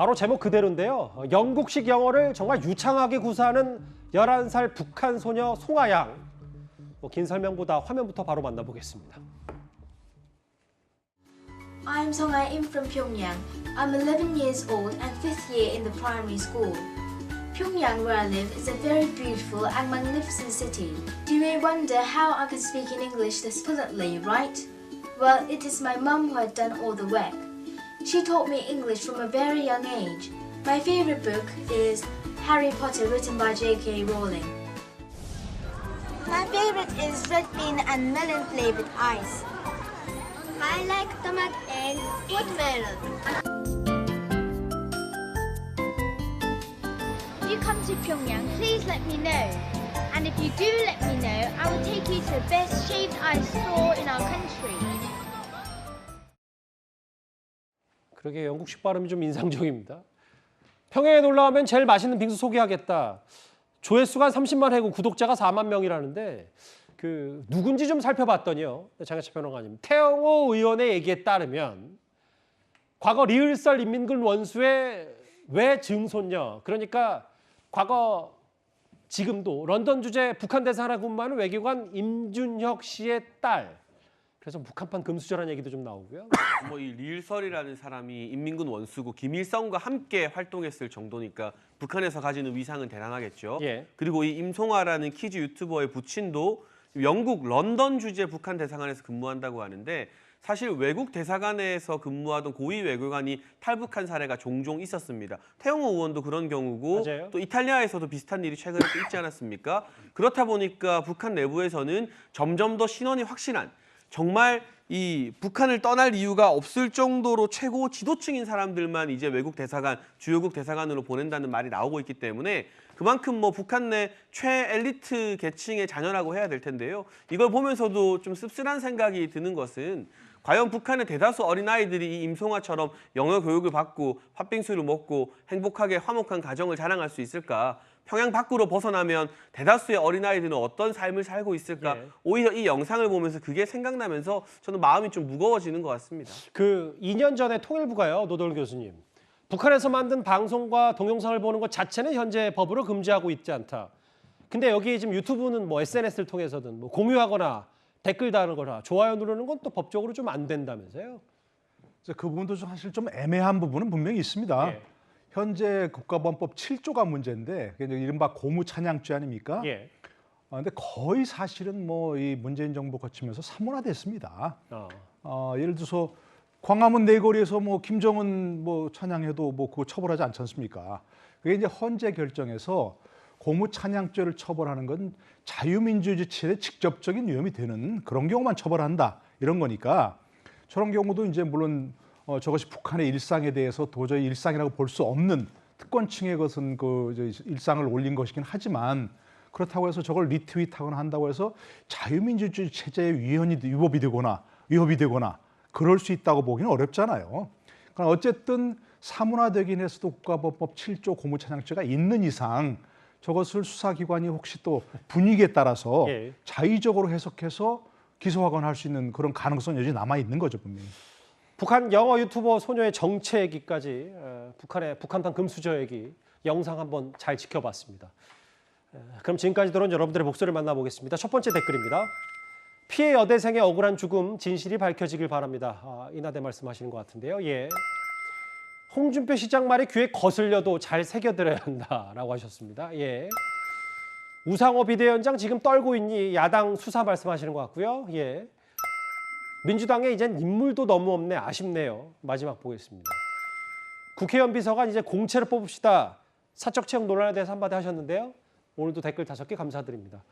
바로 제목 그대로인데요. 어, 영국식 영어를 정말 유창하게 구사하는 11살 북한 소녀 송아양. 뭐 긴 설명보다 화면부터 바로 만나보겠습니다. I'm Song am from Pyongyang. I'm 11 years old and 5th year in the primary school. Pyongyang, where I live, is a very beautiful and magnificent city. You may wonder how I can speak in English this fluently, right? Well, it is my mum who had done all the work. She taught me English from a very young age. My favorite book is Harry Potter, written by J.K. Rowling. My favorite is red bean and melon flavored ice. I like tomato and watermelon. If you come to Pyongyang, please let me know. And if you do let me know, I will take you to the best shaved ice store in our country. 그러게 영국식 발음이 좀 인상적입니다. 평양에 놀러 가면 제일 맛있는 빙수 소개하겠다. 조회수가 한 30만 회고 구독자가 4만 명이라는데 그 누군지 좀 살펴봤더니요. 장혜철 평론가님. 태영호 의원의 얘기에 따르면 과거 리을설 인민군 원수의 외증손녀 그러니까 과거 지금도 런던 주재 북한 대사라 근무하는 외교관 임준혁 씨의 딸. 그래서 북한판 금수저라는 얘기도 좀 나오고요. 뭐 이 리을설이라는 사람이 인민군 원수고 김일성과 함께 활동했을 정도니까 북한에서 가지는 위상은 대단하겠죠. 예. 그리고 이 임송아라는 키즈 유튜버의 부친도 영국 런던 주재 북한 대사관에서 근무한다고 하는데 사실 외국 대사관에서 근무하던 고위 외교관이 탈북한 사례가 종종 있었습니다. 태영호 의원도 그런 경우고 맞아요. 또 이탈리아에서도 비슷한 일이 최근에 또 있지 않았습니까? 그렇다 보니까 북한 내부에서는 점점 더 신원이 확실한 정말 이 북한을 떠날 이유가 없을 정도로 최고 지도층인 사람들만 이제 외국 대사관, 주요국 대사관으로 보낸다는 말이 나오고 있기 때문에 그만큼 뭐 북한 내 최엘리트 계층의 자녀라고 해야 될 텐데요. 이걸 보면서도 좀 씁쓸한 생각이 드는 것은 과연 북한의 대다수 어린아이들이 이 임송아처럼 영어 교육을 받고 팥빙수를 먹고 행복하게 화목한 가정을 자랑할 수 있을까? 평양 밖으로 벗어나면 대다수의 어린아이들은 어떤 삶을 살고 있을까? 예. 오히려 이 영상을 보면서 그게 생각나면서 저는 마음이 좀 무거워지는 것 같습니다. 그 2년 전에 통일부가요, 노돌 교수님. 북한에서 만든 방송과 동영상을 보는 것 자체는 현재 법으로 금지하고 있지 않다. 근데 여기 지금 유튜브는 뭐 SNS를 통해서든 뭐 공유하거나 댓글 다르거나 좋아요 누르는 건 또 법적으로 좀 안 된다면서요? 그래서 그 부분도 좀 사실 좀 애매한 부분은 분명히 있습니다. 예. 현재 국가범법 7조가 문제인데 이른바 고무찬양죄 아닙니까? 예. 어, 근데 거의 사실은 뭐 이 문재인 정부 거치면서 사문화됐습니다. 어. 어, 예를 들어서 광화문 내거리에서 뭐 김정은 뭐 찬양해도 뭐 그거 처벌하지 않지 않습니까? 그게 이제 헌재 결정에서 고무 찬양죄를 처벌하는 건 자유민주주의 지체에 직접적인 위험이 되는 그런 경우만 처벌한다 이런 거니까 저런 경우도 이제 물론 어, 저것이 북한의 일상에 대해서 도저히 일상이라고 볼 수 없는 특권층의 것은 그 일상을 올린 것이긴 하지만 그렇다고 해서 저걸 리트윗하거나 한다고 해서 자유민주주의 체제의 위헌이 위법이 되거나 위협이 되거나 그럴 수 있다고 보기는 어렵잖아요. 그러니까 어쨌든 사문화되긴 했어도 국가법법 7조 고무찬양죄가 있는 이상 저것을 수사기관이 혹시 또 분위기에 따라서 예. 자의적으로 해석해서 기소하거나 할 수 있는 그런 가능성 여전히 남아 있는 거죠 분명히. 북한 영어 유튜버 소녀의 정체 얘기까지 어, 북한의 북한판 금수저 얘기 영상 한번 잘 지켜봤습니다. 에, 그럼 지금까지 들어온 여러분들의 목소리를 만나보겠습니다. 첫 번째 댓글입니다. 피해 여대생의 억울한 죽음 진실이 밝혀지길 바랍니다. 아, 이나대 말씀하시는 것 같은데요. 예. 홍준표 시장 말이 귀에 거슬려도 잘 새겨들어야 한다라고 하셨습니다. 예. 우상호 비대위원장 지금 떨고 있니? 야당 수사 말씀하시는 것 같고요. 예. 민주당에 이젠 인물도 너무 없네 아쉽네요. 마지막 보겠습니다. 국회의원 비서관 이제 공채를 뽑읍시다. 사적 채용 논란에 대해서 한마디 하셨는데요. 오늘도 댓글 다섯 개 감사드립니다.